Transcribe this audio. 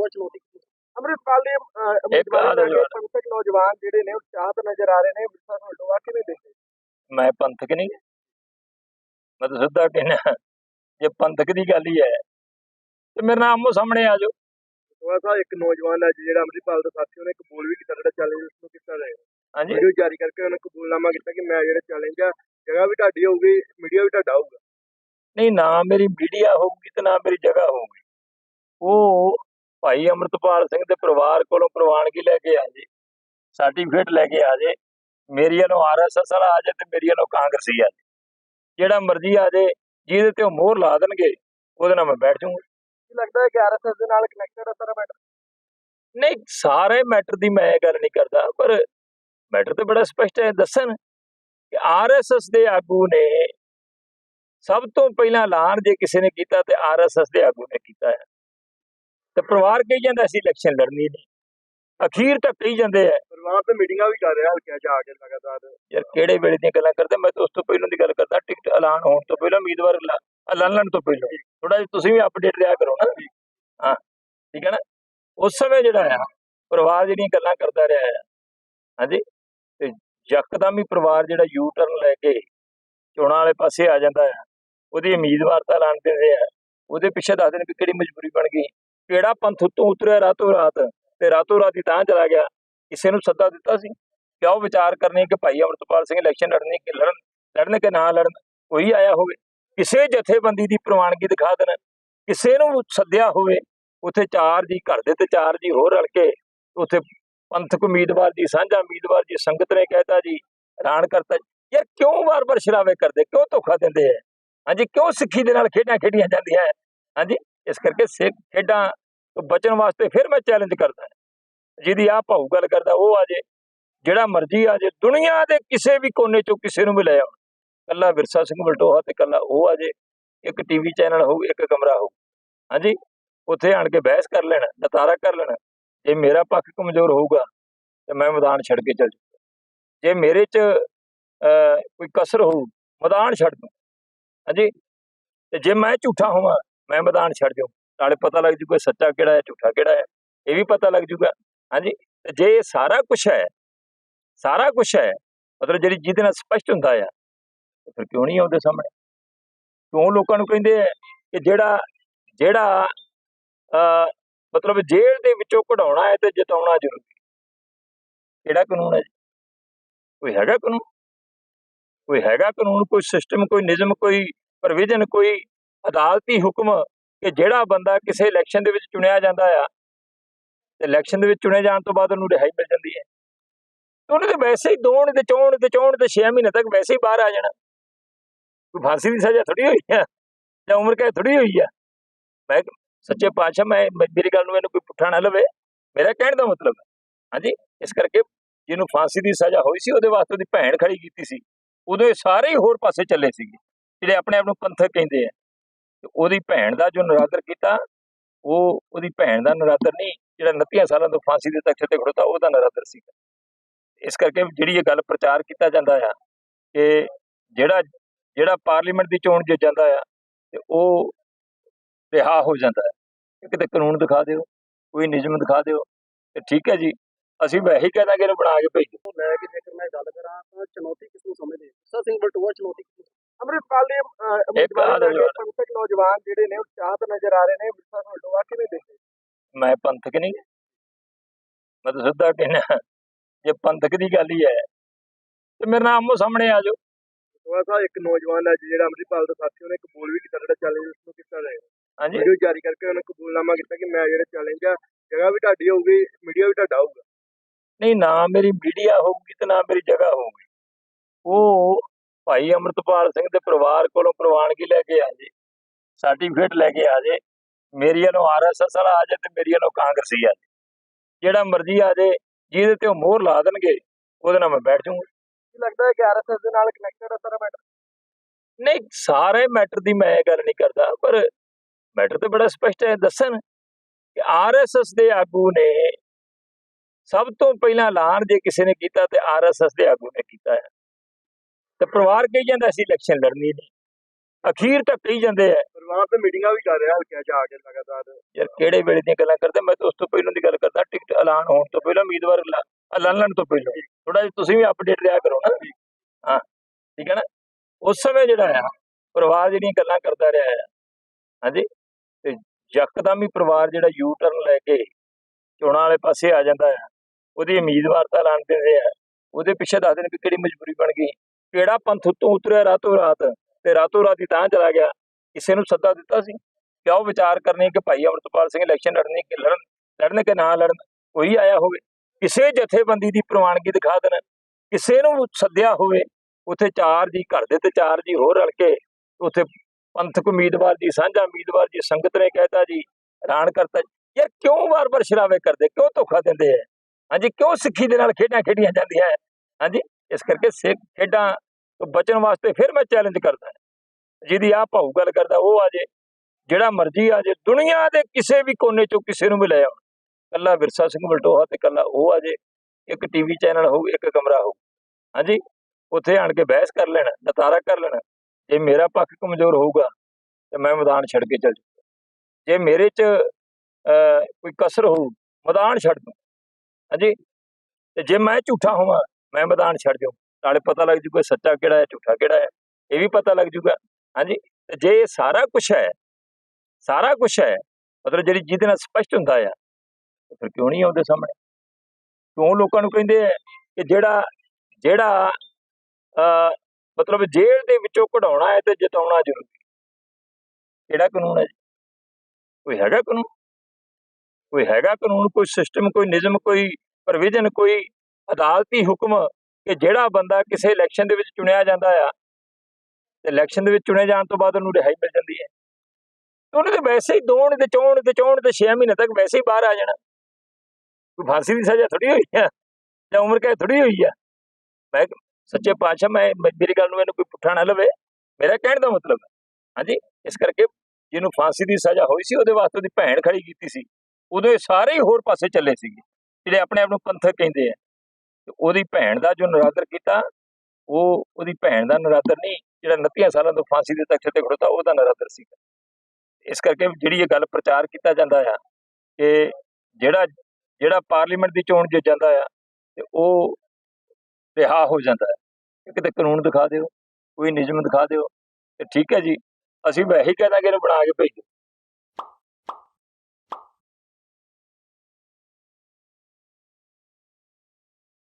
ਬਟੂਆ ਚੁਣੌਤੀ ਅੰਮ੍ਰਿਤਪਾਲ ਦੇ। ਪੰਥਕ ਨੌਜਵਾਨ ਜਿਹੜੇ ਨੇ ਉਤਸ਼ਾਹਤ ਨਜ਼ਰ ਆ ਰਹੇ ਨੇ। ਵਿਰਸਾ ਬਟੂਆ ਕਿਵੇਂ ਦੇਖਦੇ ਮੈਂ ਪੰਥਕ ਨਹੀਂ। ਮੈਂ ਤਾਂ ਸਿੱਧਾ ਕਹਿਣਾ ਜੇ ਪੰਥਕ ਦੀ ਗੱਲ ਹੀ ਹੈ ਤੇ ਮੇਰੇ ਨਾਲ ਆਮੋ ਸਾਹਮਣੇ ਆ ਜਾਓ। ਸਾਹਿਬ ਇੱਕ ਨੌਜਵਾਨ ਹੈ ਜਿਹੜਾ ਅੰਮ੍ਰਿਤਪਾਲ ਦਾ ਸਾਥੀ ਉਹਨੇ ਕਬੂਲ ਵੀ ਕੀਤਾ ਜਿਹੜਾ ਚੈਲੰਜ ਉਸ ਨੂੰ ਕੀਤਾ ਜਾਏਗਾ ਹਾਂਜੀ। ਵੀਡੀਓ ਜਾਰੀ ਕਰਕੇ ਉਹਨੇ ਕਬੂਲਨਾਮਾ ਕੀਤਾ ਕਿ ਮੈਂ ਜਿਹੜਾ ਚੈਲੰਜ ਆ ਜਗ੍ਹਾ ਵੀ ਤੁਹਾਡੀ ਹੋਊਗੀ ਮੀਡੀਆ ਵੀ ਤੁਹਾਡਾ ਹੋਊਗਾ। ਨਹੀਂ ਨਾ ਮੇਰੀ ਮੀਡੀਆ ਹੋਊਗੀ ਤੇ ਨਾ ਮੇਰੀ ਜਗ੍ਹਾ ਹੋਊਗੀ। ਉਹ ਭਾਈ ਅਮਰਤਪਾਲ ਸਿੰਘ ਦੇ ਪਰਿਵਾਰ ਕੋਲੋਂ ਪ੍ਰਵਾਨਗੀ ਲੈ ਕੇ ਆ ਜੇ ਸਰਟੀਫਿਕੇਟ ਲੈ ਕੇ ਆ ਜੇ ਮੇਰੀ ਵੱਲੋਂ ਆਰਐਸਐਸ ਵਾਲਾ ਆ ਜੇ ਤੇ ਮੇਰੀ ਵੱਲੋਂ ਕਾਂਗਰਸੀ ਆ ਜੇ ਜਿਹੜਾ ਮਰਜ਼ੀ ਆ ਜੇ ਜਿਹਦੇ ਤੇ ਉਹ ਮੋਹਰ ਲਾ ਦੇਣਗੇ ਉਹਦੇ ਨਾਲ ਮੈਂ ਬੈਠ ਜਾਊਂਗਾ। ਲੱਗਦਾ ਹੈ ਕਿ ਆਰਐਸਐਸ ਦੇ ਨਾਲ ਕਨੈਕਟਡ ਹੈ ਸਾਰਾ ਮੈਟਰ ਨਹੀਂ ਸਾਰੇ ਮੈਟਰ ਦੀ ਮੈਂ ਗੱਲ ਨਹੀਂ ਕਰਦਾ ਪਰ ਮੈਟਰ ਤੇ ਬੜਾ ਸਪਸ਼ਟ ਹੈ ਦੱਸਣ ਕਿ ਆਰਐਸਐਸ ਦੇ ਆਗੂ ਨੇ ਸਭ ਤੋਂ ਪਹਿਲਾਂ ਐਲਾਨ ਜੇ ਕਿਸੇ ਨੇ ਕੀਤਾ ਤੇ ਆਰਐਸਐਸ ਦੇ ਆਗੂ ਨੇ ਕੀਤਾ ਹੈ। ਤੇ ਪਰਿਵਾਰ ਕਹੀ ਜਾਂਦਾ ਅਸੀਂ ਇਲੈਕਸ਼ਨ ਲੜਨੀ ਨਹੀਂ। ਅਖੀਰ ਤੱਕ ਕਹੀ ਜਾਂਦੇ ਆ। ਪਰਿਵਾਰ ਤੇ ਮੀਟਿੰਗਾਂ ਵੀ ਕਰ ਰਿਹਾ ਹਲਕਿਆਂ 'ਚ ਆ ਕੇ ਲਗਾਤਾਰ। ਯਾਰ ਕਿਹੜੇ ਵੇਲੇ ਦੀਆਂ ਗੱਲਾਂ ਕਰਦੇ? ਮੈਂ ਤਾਂ ਉਸ ਤੋਂ ਪਹਿਲਾਂ ਦੀ ਗੱਲ ਕਰਦਾ ਟਿਕਟ ਐਲਾਨ ਹੋਣ ਤੋਂ ਪਹਿਲਾਂ ਉਮੀਦਵਾਰ ਐਲਾ- ਐਲਾਨਣ ਤੋਂ ਪਹਿਲਾਂ। ਥੋੜਾ ਜਿਹਾ ਤੁਸੀਂ ਵੀ ਅਪਡੇਟ ਰਿਹਾ ਕਰੋ ਨਾ। ਹਾਂ ਠੀਕ ਹੈ ਨਾ? ਉਸ ਸਮੇਂ ਜਿਹੜਾ ਆ ਪਰਿਵਾਰ ਜਿਹੜੀਆਂ ਗੱਲਾਂ ਕਰਦਾ ਰਿਹਾ ਹੈ ਹਾਂਜੀ? ਤੇ ਯਕਦਮ ਹੀ ਪਰਿਵਾਰ ਜਿਹੜਾ ਯੂ ਟਰਨ ਲੈ ਕੇ ਚੋਣਾਂ ਵਾਲੇ ਪਾਸੇ ਆ ਜਾਂਦਾ ਹੈ ਉਹਦੀ ਉਮੀਦਵਾਰਤਾ ਐਲਾਨ ਦਿੰਦੇ ਆ। ਉਹਦੇ ਪਿੱਛੇ ਦੱਸਦੇ ਨੇ ਵੀ ਕਿਹੜੀ ਮਜਬੂਰੀ ਬਣ ਗਈ। ਕਿਹੜਾ ਪੰਥ ਉੱਤੋਂ ਉਤਰਿਆ ਰਾਤੋਂ ਰਾਤ? ਤੇ ਰਾਤੋਂ ਰਾਤ ਹੀ ਤਾਂ ਚਲਾ ਗਿਆ। ਕਿਸੇ ਨੂੰ ਸੱਦਾ ਦਿੱਤਾ ਸੀ? ਕਿ ਆਓ ਵਿਚਾਰ ਕਰਨੀ ਕਿ ਭਾਈ ਅਮਰਤਪਾਲ ਸਿੰਘ ਇਲੈਕਸ਼ਨ ਲੜਨੀ ਕਿ ਲੜਨ ਲੜਨ ਕਿ ਨਾ ਲੜਨ? ਕੋਈ ਆਇਆ ਹੋਵੇ। ਕਿਸੇ ਜਥੇਬੰਦੀ ਦੀ ਪ੍ਰਵਾਨਗੀ ਦਿਖਾ ਦੇਣ। ਕਿਸੇ ਨੂੰ ਸੱਦਿਆ ਹੋਵੇ। ਉੱਥੇ ਚਾਰ ਜੀ ਘਰ ਦੇ ਤੇ ਚਾਰ ਜੀ ਹੋਰ ਰਲ ਕੇ ਉੱਥੇ ਪੰਥਕ ਉਮੀਦਵਾਰ ਜੀ, ਸਾਂਝਾ ਉਮੀਦਵਾਰ ਜੀ, ਸੰਗਤ ਨੇ ਕਹਿਤਾ ਜੀ ਐਲਾਨ ਕਰਤਾ ਜੀ। ਯਾਰ ਕਿਉਂ ਵਾਰ-ਵਾਰ ਸ਼ਰਾਵੇ ਕਰਦੇ? ਕਿਉਂ ਧੋਖਾ ਦਿੰਦੇ ਹੈ ਹਾਂਜੀ, ਕਿਉਂ ਸਿੱਖੀ ਦੇ ਨਾਲ ਖੇਡਾਂ ਖੇਡੀਆਂ ਜਾਂਦੀਆਂ ਹੈ ਹਾਂਜੀ, ਇਸ ਕਰਕੇ ਸਿੱਖ ਖੇਡਾਂ ਬਚਣ ਵਾਸਤੇ ਫਿਰ ਮੈਂ ਚੈਲੰਜ ਕਰਦਾ ਜਿਹਦੀ ਆ ਭਾਊ ਗੱਲ ਕਰਦਾ, ਉਹ ਆ ਜੇ। ਜਿਹੜਾ ਮਰਜ਼ੀ ਆ ਜੇ। ਦੁਨੀਆ ਦੇ ਕਿਸੇ ਵੀ ਕੋਨੇ ਚੋਂ ਕਿਸੇ ਨੂੰ ਵੀ ਲੈ ਆਉਣ ਕੱਲਾ ਵਿਰਸਾ ਸਿੰਘ ਬਲਟੋਹਾ ਤੇ ਕੱਲਾ ਉਹ ਆ ਜੇ। ਇੱਕ ਟੀਵੀ ਚੈਨਲ ਹੋਊ, ਇੱਕ ਕਮਰਾ ਹੋਊ। ਹਾਂਜੀ? ਉੱਥੇ ਆਣ ਕੇ ਬਹਿਸ ਕਰ ਲੈਣਾ, ਨਤਾਰਾ ਕਰ ਲੈਣਾ। ਜੇ ਮੇਰਾ ਪੱਖ ਕਮਜ਼ੋਰ ਹੋਊਗਾ, ਤੇ ਮੈਂ ਮੈਦਾਨ ਛੱਡ ਕੇ ਚੱਲ ਜਾਊਂਗਾ। ਜੇ ਮੇਰੇ 'ਚ ਕੋਈ ਕਸਰ ਹੋਊ, ਮੈਦਾਨ ਛੱਡ ਦੂੰ। ਹਾਂਜੀ? ਤੇ ਜੇ ਮੈਂ ਝੂਠਾ ਹੋਵਾਂ, ਮੈਂ ਮੈਦਾਨ ਛੱਡ ਜਾਊਂ ਨਾਲੇ ਪਤਾ ਲੱਗ ਜੂਗਾ ਸੱਚਾ ਕਿਹੜਾ ਹੈ, ਝੂਠਾ ਕਿਹੜਾ ਹੈ, ਇਹ ਵੀ ਪਤਾ ਲੱਗ ਜੂਗਾ। ਹਾਂਜੀ, ਤੇ ਜੇ ਸਾਰਾ ਕੁਝ ਹੈ, ਸਾਰਾ ਕੁਝ ਹੈ, ਮਤਲਬ ਜਿਹੜੀ ਜਿਹਦੇ ਨਾਲ ਸਪਸ਼ਟ ਹੁੰਦਾ ਆ ਫਿਰ ਕਿਉਂ ਨਹੀਂ ਆਉਂਦੇ ਸਾਹਮਣੇ? ਕਿਉਂ ਲੋਕਾਂ ਨੂੰ ਕਹਿੰਦੇ ਆ ਕਿ ਜਿਹੜਾ ਜਿਹੜਾ ਮਤਲਬ ਜੇਲ੍ਹ ਦੇ ਵਿੱਚੋਂ ਕਢਾਉਣਾ ਹੈ ਤੇ ਜਿਤਾਉਣਾ ਜ਼ਰੂਰੀ ਕਿਹੜਾ ਕਾਨੂੰਨ ਹੈ ਕੋਈ ਹੈਗਾ ਕਾਨੂੰਨ? ਕੋਈ ਹੈਗਾ ਕਾਨੂੰਨ, ਕੋਈ ਸਿਸਟਮ ਕੋਈ ਨਿਯਮ, ਕੋਈ ਪ੍ਰੋਵੀਜ਼ਨ ਕੋਈ ਅਦਾਲਤੀ ਹੁਕਮ ਕਿ ਜਿਹੜਾ ਬੰਦਾ ਕਿਸੇ ਇਲੈਕਸ਼ਨ ਦੇ ਵਿੱਚ ਚੁਣਿਆ ਜਾਂਦਾ ਆ, ਤੇ ਇਲੈਕਸ਼ਨ ਦੇ ਵਿੱਚ ਚੁਣੇ ਜਾਣ ਤੋਂ ਬਾਅਦ ਉਹਨੂੰ ਰਿਹਾਈ ਮਿਲ ਜਾਂਦੀ ਹੈ। ਤੇ ਉਹਨੇ ਤੇ ਵੈਸੇ ਹੀ ਦੋਣ ਤੇ ਚੋਣ ਤੇ ਚੋਣ ਤੇ 6 ਮਹੀਨੇ ਤੱਕ ਵੈਸੇ ਹੀ ਬਾਹਰ ਆ ਜਾਣਾ। ਕੋਈ ਫਾਂਸੀ ਦੀ ਸਜ਼ਾ ਥੋੜੀ ਹੋਈ ਆ, ਜਾਂ ਉਮਰ ਕੈਦ ਥੋੜੀ ਹੋਈ ਆ। ਮੈਂ ਸੱਚੇ ਪਾਤਸ਼ਾਹ ਮੈਂ, ਮੇਰੀ ਗੱਲ ਨੂੰ ਇਹਨੂੰ ਕੋਈ ਪੁੱਠਾ ਨਾ ਲਵੇ। ਮੇਰਾ ਕਹਿਣ ਦਾ ਮਤਲਬ ਹੈ, ਹਾਂਜੀ, ਇਸ ਕਰਕੇ ਜਿਹਨੂੰ ਫਾਂਸੀ ਦੀ ਸਜ਼ਾ ਹੋਈ ਸੀ, ਉਹਦੇ ਵਾਸਤੇ ਉਹਦੀ ਭੈਣ ਖੜੀ ਕੀਤੀ ਸੀ। ਉਦੋਂ ਇਹ ਸਾਰੇ ਹੀ ਹੋਰ ਪਾਸੇ ਚੱਲੇ ਸੀਗੇ, ਜਿਹੜੇ ਆਪਣੇ ਆਪ ਨੂੰ ਪੰਥਕ ਕਹਿੰਦੇ ਆ। ਤੇ ਉਹਦੀ ਭੈਣ ਦਾ ਜੋ ਨਰਾਦਰ ਕੀਤਾ, ਉਹ ਉਹਦੀ ਭੈਣ ਦਾ ਨਰਾਦਰ ਨਹੀਂ, ਜਿਹੜਾ 29 ਸਾਲਾਂ ਤੋਂ ਫਾਂਸੀ ਦੇ ਤਖਤ ਤੇ ਖੜੋਤਾ, ਉਹਦਾ ਨਰਾਦਰ ਸੀ। ਇਸ ਕਰਕੇ ਜਿਹੜੀ ਇਹ ਗੱਲ ਪ੍ਰਚਾਰ ਕੀਤਾ ਜਾਂਦਾ ਆ ਕਿ ਜਿਹੜਾ ਜਿਹੜਾ ਪਾਰਲੀਮੈਂਟ ਦੀ ਚੋਣ ਜਿੱਤ ਜਾਂਦਾ ਆ, ਤੇ ਉਹ ਰਿਹਾ ਹੋ ਜਾਂਦਾ ਹੈ ਕਿਤੇ ਕਾਨੂੰਨ ਦਿਖਾ ਦਿਓ, ਕੋਈ ਨਿਯਮ ਦਿਖਾ ਦਿਓ, ਤੇ ਠੀਕ ਹੈ ਜੀ, ਅਸੀਂ ਵੈਸੇ ਹੀ ਕਹਿੰਦਾ ਕਿ ਇਹਨੂੰ ਬਣਾ ਕੇ ਭੇਜੋ ਲੈ ਕੇ ਜੇਕਰ ਮੈਂ ਗੱਲ ਕਰਾਂ ਤਾਂ ਚੁਣੌਤੀ ਕਿਸ ਨੂੰ ਸਮਝਦੇ? ਵਿਰਸਾ ਸਿੰਘ ਬਟੂਆ ਚੁਣੌਤੀ ਕਿਸ ਨੂੰ ਅੰਮ੍ਰਿਤਪਾਲ ਦੇ ਉਮੀਦਵਾਰ ਦੇਖੋ। ਪੰਥਕ ਨੌਜਵਾਨ ਜਿਹੜੇ ਨੇ ਉਤਸ਼ਾਹਤ ਨਜ਼ਰ ਆ ਰਹੇ ਨੇ ਵਿਰਸਾ ਬਟੂਆ ਕਿਵੇਂ ਦੇਖਦੇ ਮੈਂ ਪੰਥਕ ਨਹੀਂ। ਮੈਂ ਤਾਂ ਸਿੱਧਾ ਕਹਿਣਾ ਜੇ ਪੰਥਕ ਦੀ ਗੱਲ ਹੀ ਹੈ ਤੇ ਮੇਰੇ ਨਾਲ ਆਮੋ ਸਾਹਮਣੇ ਆ ਜਾਓ। ਸਾਹਿਬ ਇੱਕ ਨੌਜਵਾਨ ਹੈ ਜਿਹੜਾ ਅੰਮ੍ਰਿਤਪਾਲ ਦਾ ਸਾਥੀ ਉਹਨੇ ਕਬੂਲ ਵੀ ਕੀਤਾ ਜਿਹੜਾ ਚੈਲੰਜ ਉਸ ਨੂੰ ਕੀਤਾ ਜਾਏਗਾ ਹਾਂਜੀ। ਵੀਡੀਓ ਜਾਰੀ ਕਰਕੇ ਉਹਨੇ ਕਬੂਲਨਾਮਾ ਕੀਤਾ ਕਿ ਮੈਂ ਜਿਹੜਾ ਚੈਲੰਜ ਆ ਜਗ੍ਹਾ ਵੀ ਤੁਹਾਡੀ ਹੋਊਗੀ ਮੀਡੀਆ ਵੀ ਤੁਹਾਡਾ ਹੋਊਗਾ। ਨਹੀਂ ਨਾ ਮੇਰੀ ਮੀਡੀਆ ਹੋਊਗੀ ਤੇ ਨਾ ਮੇਰੀ ਜਗ੍ਹਾ ਹੋਊਗੀ। ਉਹ ਭਾਈ ਅਮਰਤਪਾਲ ਸਿੰਘ ਦੇ ਪਰਿਵਾਰ ਕੋਲੋਂ ਪ੍ਰਵਾਨਗੀ ਲੈ ਕੇ ਆ ਜੇ। ਸਰਟੀਫਿਕੇਟ ਲੈ ਕੇ ਆ ਜੇ ਮੇਰੀ ਵੱਲੋਂ ਆਰਐਸਐਸ ਵਾਲਾ ਆ ਜੇ ਤੇ ਮੇਰੀ ਵੱਲੋਂ ਕਾਂਗਰਸੀ ਆ ਜੇ ਜਿਹੜਾ ਮਰਜ਼ੀ ਆ ਜੇ ਜਿਹਦੇ ਤੇ ਉਹ ਮੋਹਰ ਲਾ ਦੇਣਗੇ ਉਹਦੇ ਨਾਲ ਮੈਂ ਬੈਠ ਜਾਊਂਗਾ। ਲੱਗਦਾ ਹੈ ਕਿ ਆਰਐਸਐਸ ਦੇ ਨਾਲ ਕਨੈਕਟਡ ਹੈ ਸਾਰਾ ਮੈਟਰ ਨਹੀਂ ਸਾਰੇ ਮੈਟਰ ਦੀ ਮੈਂ ਗੱਲ ਨਹੀਂ ਕਰਦਾ ਪਰ ਮੈਟਰ ਤੇ ਬੜਾ ਸਪਸ਼ਟ ਹੈ ਦੱਸਣ ਕਿ ਆਰਐਸਐਸ ਦੇ ਆਗੂ ਨੇ ਸਭ ਤੋਂ ਪਹਿਲਾਂ ਐਲਾਨ ਜੇ ਕਿਸੇ ਨੇ ਕੀਤਾ ਤੇ ਆਰਐਸਐਸ ਦੇ ਆਗੂ ਨੇ ਕੀਤਾ ਹੈ। ਤੇ ਪਰਿਵਾਰ ਕਹੀ ਜਾਂਦਾ ਅਸੀਂ ਇਲੈਕਸ਼ਨ ਲੜਨੀ ਨਹੀਂ ਅਖੀਰ ਤੱਕ ਕਹੀ ਜਾਂਦੇ ਆ। ਪਰਿਵਾਰ ਤੇ ਮੀਟਿੰਗਾਂ ਵੀ ਕਰ ਰਿਹਾ ਹਲਕਿਆਂ ਚ ਆ ਕੇ ਲਗਾਤਾਰ। ਯਾਰ ਕਿਹੜੇ ਵੇਲੇ ਦੀਆਂ ਗੱਲਾਂ ਕਰਦੇ? ਮੈਂ ਤਾਂ ਉਸ ਤੋਂ ਪਹਿਲਾਂ ਦੀ ਗੱਲ ਕਰਦਾ ਟਿਕਟ ਐਲਾਨ ਹੋਣ ਤੋਂ ਪਹਿਲਾਂ ਉਮੀਦਵਾਰ ਐਲਾ- ਐਲਾਨਣ ਤੋਂ ਪਹਿਲਾਂ। ਥੋੜਾ ਜਿਹਾ ਤੁਸੀਂ ਵੀ ਅਪਡੇਟ ਰਿਹਾ ਕਰੋ ਨਾ। ਹਾਂ ਠੀਕ ਹੈ ਨਾ? ਉਸ ਸਮੇਂ ਜਿਹੜਾ ਆ ਪਰਿਵਾਰ ਜਿਹੜੀਆਂ ਗੱਲਾਂ ਕਰਦਾ ਰਿਹਾ ਹੈ ਹਾਂਜੀ? ਤੇ ਯਕਦਮ ਹੀ ਪਰਿਵਾਰ ਜਿਹੜਾ ਯੂ ਟਰਨ ਲੈ ਕੇ ਚੋਣਾਂ ਵਾਲੇ ਪਾਸੇ ਆ ਜਾਂਦਾ ਹੈ ਉਹਦੀ ਉਮੀਦਵਾਰਤਾ ਐਲਾਨ ਦਿੰਦੇ ਆ। ਉਹਦੇ ਪਿੱਛੇ ਦੱਸਦੇ ਨੇ ਵੀ ਕਿਹੜੀ ਮਜਬੂਰੀ ਬਣ ਗਈ। ਕਿਹੜਾ ਪੰਥ ਉੱਤੋਂ ਉਤਰਿਆ ਰਾਤੋਂ ਰਾਤ ਤੇ ਰਾਤੋਂ ਰਾਤ ਹੀ ਤਾਂ ਚਲਾ ਗਿਆ? ਕਿਸੇ ਨੂੰ ਸੱਦਾ ਦਿੱਤਾ ਸੀ? ਕਿਉਂ ਵਿਚਾਰ ਕਰਨੀ ਕਿ ਭਾਈ ਅਮਰਤਪਾਲ ਸਿੰਘ ਇਲੈਕਸ਼ਨ ਲੜਨੀ ਕਿ ਲੜਨ ਲੜਨ ਕਿ ਨਾ ਲੜਨ? ਕੋਈ ਆਇਆ ਹੋਵੇ। ਕਿਸੇ ਜਥੇਬੰਦੀ ਦੀ ਪ੍ਰਵਾਨਗੀ ਦਿਖਾ ਦੇਣ। ਕਿਸੇ ਨੂੰ ਸੱਦਿਆ ਹੋਵੇ, ਉੱਥੇ ਚਾਰ ਜੀ ਘਰ ਦੇ ਤੇ ਚਾਰ ਜੀ ਹੋਰ ਰਲ ਕੇ ਉੱਥੇ ਪੰਥਕ ਉਮੀਦਵਾਰ ਜੀ, ਸਾਂਝਾ ਉਮੀਦਵਾਰ ਜੀ, ਸੰਗਤ ਨੇ ਕਹਿਤਾ ਜੀ, ਹੈਰਾਨ ਕਰਤਾ ਯਾਰ ਕਿਉਂ ਵਾਰ-ਵਾਰ ਸ਼ਰਾਵੇ ਕਰਦੇ? ਕਿਉਂ ਧੋਖਾ ਦਿੰਦੇ ਹੈ ਹਾਂਜੀ, ਕਿਉਂ ਸਿੱਖੀ ਦੇ ਨਾਲ ਖੇਡਾਂ ਖੇਡੀਆਂ ਜਾਂਦੀਆਂ ਹੈ ਹਾਂਜੀ ਇਸ ਕਰਕੇ ਸਿੱਖ ਖੇਡਾਂ ਤੋਂ ਬਚਣ ਵਾਸਤੇ ਫਿਰ ਮੈਂ ਚੈਲੰਜ ਕਰਦਾ ਜਿਹਦੀ ਆ ਭਾਊ ਗੱਲ ਕਰਦਾ ਉਹ ਆ ਜੇ ਜਿਹੜਾ ਮਰਜ਼ੀ ਆ ਜੇ ਦੁਨੀਆ ਦੇ ਕਿਸੇ ਵੀ ਕੋਨੇ ਚੋਂ ਕਿਸੇ ਨੂੰ ਵੀ ਲੈ ਆਉਣ ਕੱਲਾ ਵਿਰਸਾ ਸਿੰਘ ਬਲਟੋਹਾ ਤੇ ਕੱਲਾ ਉਹ ਆ ਜੇ ਇੱਕ ਟੀਵੀ ਚੈਨਲ ਹੋਊ ਇੱਕ ਕਮਰਾ ਹੋਊ। ਹਾਂਜੀ ਉੱਥੇ ਆਣ ਕੇ ਬਹਿਸ ਕਰ ਲੈਣਾ ਨਤਾਰਾ ਕਰ ਲੈਣਾ ਜੇ ਮੇਰਾ ਪੱਖ ਕਮਜ਼ੋਰ ਹੋਊਗਾ ਤੇ ਮੈਂ ਮੈਦਾਨ ਛੱਡ ਕੇ ਚੱਲ ਜਾਊਂਗਾ। ਜੇ ਮੇਰੇ 'ਚ ਅਹ, ਕੋਈ ਕਸਰ ਹੋਊ ਮੈਦਾਨ ਛੱਡ ਦੂੰ। ਹਾਂਜੀ ਤੇ ਜੇ ਮੈਂ ਝੂਠਾ ਹੋਵਾਂ ਮੈਂ ਮੈਦਾਨ ਛੱਡ ਜਾਊਂ ਨਾਲੇ ਪਤਾ ਲੱਗ ਜੂਗਾ ਸੱਚਾ ਕਿਹੜਾ ਹੈ, ਝੂਠਾ ਕਿਹੜਾ ਹੈ। ਇਹ ਵੀ ਪਤਾ ਲੱਗ ਜੂਗਾ। ਹਾਂਜੀ? ਜੇ ਸਾਰਾ ਕੁਝ ਹੈ, ਸਾਰਾ ਕੁਝ ਹੈ, ਮਤਲਬ ਜਿਹੜੀ ਜਿਹਦੇ ਨਾਲ ਸਪਸ਼ਟ ਹੁੰਦਾ ਆ ਫਿਰ ਕਿਉਂ ਨਹੀਂ ਆਉਂਦੇ ਸਾਹਮਣੇ? ਕਿਉਂ ਲੋਕਾਂ ਨੂੰ ਕਹਿੰਦੇ ਆ ਕਿ ਜਿਹੜਾ ਜਿਹੜਾ ਮਤਲਬ ਜੇਲ੍ਹ ਦੇ ਵਿੱਚੋਂ ਕਢਾਉਣਾ ਹੈ ਤੇ ਜਿਤਾਉਣਾ ਜ਼ਰੂਰੀ ਕਿਹੜਾ ਕਾਨੂੰਨ ਹੈ ਕੋਈ ਹੈਗਾ ਕਾਨੂੰਨ? ਕੋਈ ਹੈਗਾ ਕਾਨੂੰਨ? ਕੋਈ ਸਿਸਟਮ ਕੋਈ ਨਿਯਮ, ਕੋਈ ਪ੍ਰੋਵੀਜ਼ਨ ਕੋਈ ਅਦਾਲਤੀ ਹੁਕਮ ਕਿ ਜਿਹੜਾ ਬੰਦਾ ਕਿਸੇ ਇਲੈਕਸ਼ਨ ਦੇ ਵਿੱਚ ਚੁਣਿਆ ਜਾਂਦਾ ਆ, ਤੇ ਇਲੈਕਸ਼ਨ ਦੇ ਵਿੱਚ ਚੁਣੇ ਜਾਣ ਤੋਂ ਬਾਅਦ ਉਹਨੂੰ ਰਿਹਾਈ ਮਿਲ ਜਾਂਦੀ ਹੈ। ਤੇ ਉਹਨੇ ਤਾਂ ਵੈਸੇ ਹੀ ਦੋਣ ਤੇ ਚੋਣ ਤੇ ਚੋਣ ਤੇ 6 ਮਹੀਨੇ ਤੱਕ ਵੈਸੇ ਹੀ ਬਾਹਰ ਆ ਜਾਣਾ। ਕੋਈ ਫਾਂਸੀ ਦੀ ਸਜ਼ਾ ਥੋੜੀ ਹੋਈ ਆ, ਜਾਂ ਉਮਰ ਕੈਦ ਥੋੜੀ ਹੋਈ ਆ। ਮੈਂ ਸੱਚੇ ਪਾਤਸ਼ਾਹ, ਮੈਂ ਮੇਰੀ ਗੱਲ ਨੂੰ ਇਹਨੂੰ ਕੋਈ ਪੁੱਠਾ ਨਾ ਲਵੇ। ਮੇਰਾ ਕਹਿਣ ਦਾ ਮਤਲਬ ਹੈ ਹਾਂਜੀ, ਇਸ ਕਰਕੇ ਜਿਹਨੂੰ ਫਾਂਸੀ ਦੀ ਸਜ਼ਾ ਹੋਈ ਸੀ, ਉਹਦੇ ਵਾਸਤੇ ਉਹਦੀ ਭੈਣ ਖੜੀ ਕੀਤੀ ਸੀ। ਉਦੋਂ ਇਹ ਸਾਰੇ ਹੀ ਹੋਰ ਪਾਸੇ ਚੱਲੇ ਸੀਗੇ, ਜਿਹੜੇ ਆਪਣੇ ਆਪ ਨੂੰ ਪੰਥਕ ਕਹਿੰਦੇ ਆ। ਤੇ ਉਹਦੀ ਭੈਣ ਦਾ ਜੋ ਨਰਾਦਰ ਕੀਤਾ, ਉਹ ਉਹਦੀ ਭੈਣ ਦਾ ਨਰਾਦਰ ਨਹੀਂ, ਜਿਹੜਾ 29 ਸਾਲਾਂ ਤੋਂ ਫਾਂਸੀ ਦੇ ਤਖਤ ਤੇ ਖੜੋਤਾ, ਉਹਦਾ ਨਰਾਦਰ ਸੀ ਇਸ ਕਰਕੇ ਜਿਹੜੀ ਇਹ ਗੱਲ ਪ੍ਰਚਾਰ ਕੀਤਾ ਜਾਂਦਾ ਆ ਕਿ ਜਿਹੜਾ ਜਿਹੜਾ ਪਾਰਲੀਮੈਂਟ ਦੀ ਚੋਣ ਜਿੱਤ ਜਾਂਦਾ ਆ, ਤੇ ਉਹ ਰਿਹਾ ਹੋ ਜਾਂਦਾ ਹੈ ਕਿਤੇ ਕਾਨੂੰਨ ਦਿਖਾ ਦਿਓ, ਕੋਈ ਨਿਯਮ ਦਿਖਾ ਦਿਓ, ਤੇ ਠੀਕ ਹੈ ਜੀ, ਅਸੀਂ ਵੈਸੇ ਹੀ ਕਹਿੰਦਾ ਕਿ ਇਹਨੂੰ ਬਣਾ ਕੇ ਭੇਜੋ।